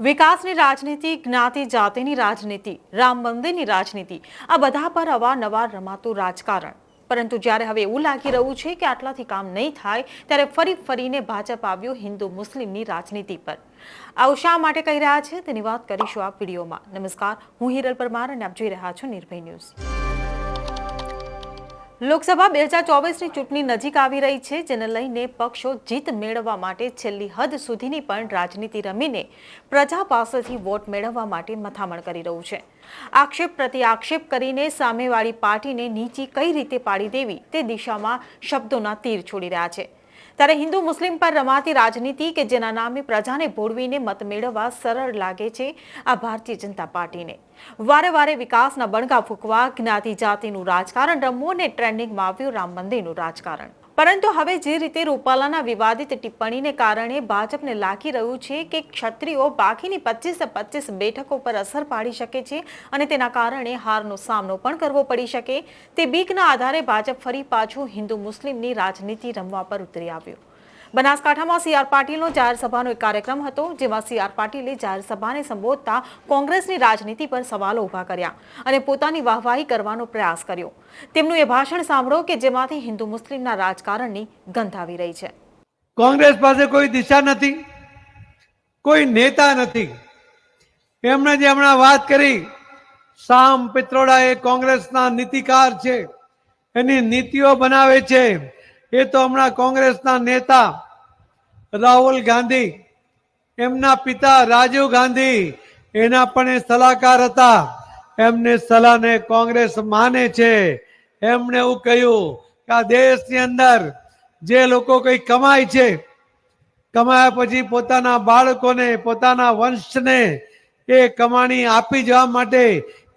વિકાસની રાજનીતિ, જ્ઞાતિ જાતિની રાજનીતિ, રામ મંદિરની રાજનીતિ, આ બધા પર અવારનવાર રમાતું રાજકારણ. પરંતુ જ્યારે હવે એવું લાગી રહ્યું છે કે આટલાથી કામ નહીં થાય, ત્યારે ફરી ફરીને ભાજપ આવ્યું હિન્દુ મુસ્લિમની રાજનીતિ પર. આવું શા માટે કહી રહ્યા છે તેની વાત કરીશું આ વિડીયોમાં. નમસ્કાર, હું હિરલ પરમાર અને આપ જોઈ રહ્યા છો નિર્ભય ન્યૂઝ. લોકસભા બે હજાર ચોવીસની ચૂંટણી નજીક આવી રહી છે, જેને લઈને પક્ષો જીત મેળવવા માટે છેલ્લી હદ સુધીની પણ રાજનીતિ રમીને પ્રજા પાસેથી વોટ મેળવવા માટે મથામણ કરી રહ્યું છે. આક્ષેપ પ્રતિ આક્ષેપ કરીને સામેવાળી પાર્ટીને નીચી કઈ રીતે પાડી દેવી તે દિશામાં શબ્દોના તીર છોડી રહ્યા છે. ત્યારે હિન્દુ મુસ્લિમ પર રમાતી રાજનીતિ કે જેના નામે પ્રજાને ભોળવીને મત મેળવવા સરળ લાગે છે આ ભારતીય જનતા પાર્ટીને. વારે વારે વિકાસના બણગા ફૂંકવા, જ્ઞાતિ જાતિનું રાજકારણ રમવું અને ટ્રેન્ડિંગમાં આવ્યું રામ મંદિરનું રાજકારણ. પરંતુ હવે જે રીતે રૂપાલાના વિવાદિત ટિપ્પણીને કારણે ભાજપને લાગી રહ્યું છે કે ક્ષત્રિયો બાકીની પચીસે પચીસ બેઠકો પર અસર પાડી શકે છે અને તેના કારણે હારનો સામનો પણ કરવો પડી શકે. તે બીકના આધારે ભાજપ ફરી પાછું હિન્દુ મુસ્લિમની રાજનીતિ રમવા પર ઉતરી આવ્યું. બનાસકાંઠામાં સી આર પાટીલનો જાહેર એક કાર્યક્રમ હતો, જેમાં સી આર પાટીલે જાહેર સભાને સંબોધતા કોંગ્રેસની રાજનીતિ પર સવાલો ઊભા કર્યા અને પોતાની વાહવાહી કરવાનો પ્રયાસ કર્યો. તેમનું એ ભાષણ સાંભળો કે જેમાંથી હિન્દુ મુસ્લિમના રાજકારણની ગંધ આવી રહી છે. કોંગ્રેસ પાસે કોઈ દિશા નથી, કોઈ નેતા નથી. એમણે જે હમણાં વાત કરી શામ પિત્રોડા એ કોંગ્રેસના નીતિકાર છે, એની નીતિઓ બનાવે છે. એ તો હમણાં કોંગ્રેસના નેતા રાહુલ ગાંધી, એમના પિતા રાજીવ ગાંધી, એના પણ એ સલાહકાર હતા. એમને સલાહને કોંગ્રેસ માને છે. એમણે એવું કહ્યું કે આ દેશની અંદર જે લોકો કંઈ કમાય છે, કમાયા પછી પોતાના બાળકોને, પોતાના વંશને એ કમાણી આપી જવા માટે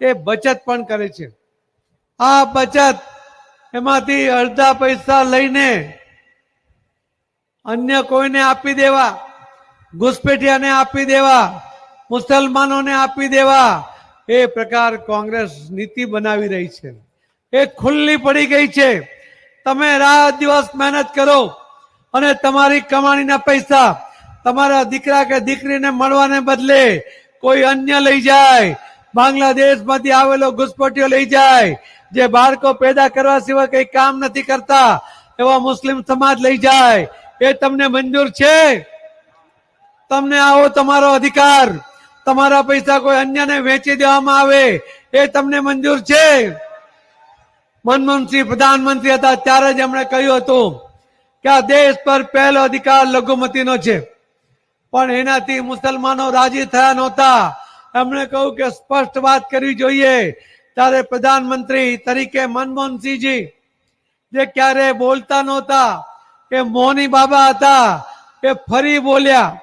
એ બચત પણ કરે છે. આ બચત એમાંથી અડધા પૈસા લઈને અન્ય કોઈને આપી દેવા, ઘુસપેઠિયાને આપી દેવા, મુસલમાનોને આપી દેવા, એ પ્રકાર કોંગ્રેસ નીતિ બનાવી રહી છે. એ ખુલ્લી પડી ગઈ છે. તમે રાત દિવસ મહેનત કરો અને તમારી કમાણીના પૈસા તમારા દીકરા કે દીકરીને મળવાને બદલે કોઈ અન્ય લઈ જાય, બાંગ્લાદેશમાંથી આવેલો ઘુસપટીઓ લઈ જાય જે બાળકો પેદા કરવા સિવાય કઈ કામ નથી કરતા, એવા મુસ્લિમ સમાજ લઈ જાય. એ તમને મંજૂર છે? તમને આવો તમારો અધિકાર. તમારા પૈસા કોઈ અન્યને વેચી દેવામાં આવે, એ તમને મંજૂર છે? મનમોહનસિંહ પ્રધાનમંત્રી હતા, ત્યારે જ એમણે કહ્યું હતું કે આ દેશ પર પહેલો અધિકાર લઘુમતીનો છે. પણ એનાથી મુસલમાનો રાજી થયા નહોતા. એમણે કહ્યું કે સ્પષ્ટ વાત કરવી જોઈએ ત્યારે પ્રધાનમંત્રી તરીકે મનમોહનસિંહજી, જે ક્યારે બોલતા નહોતા એ મોની બાબા હતા, એ ફરી બોલ્યા.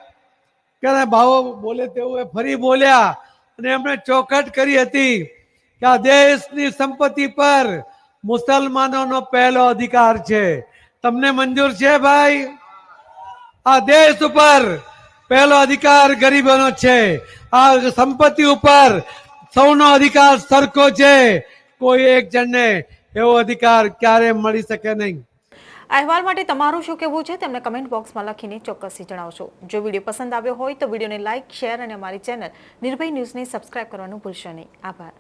ક્યારે ભાવો બોલે તેવું એ ફરી બોલ્યા અને એમણે ચોખટ કરી હતી કે આ દેશની સંપત્તિ પર મુસલમાનોનો પહેલો અધિકાર છે. તમને મંજૂર છે ભાઈ? આ દેશ ઉપર પહેલો અધિકાર ગરીબોનો છે. આ સંપત્તિ ઉપર સૌનો અધિકાર સરખો છે. કોઈ એક જણને એવો અધિકાર ક્યારે મળી શકે નહીં. અહેવાલ માટે તમારું શું કહેવું છે તેમને કમેન્ટ બોક્સમાં લખીને ચોક્કસથી જણાવશો. જો વીડિયો પસંદ આવ્યો હોય તો વિડીયોને લાઇક શેર અને અમારી ચેનલ નિર્ભય ન્યૂઝને સબસ્ક્રાઇબ કરવાનું ભૂલશો નહીં. આભાર.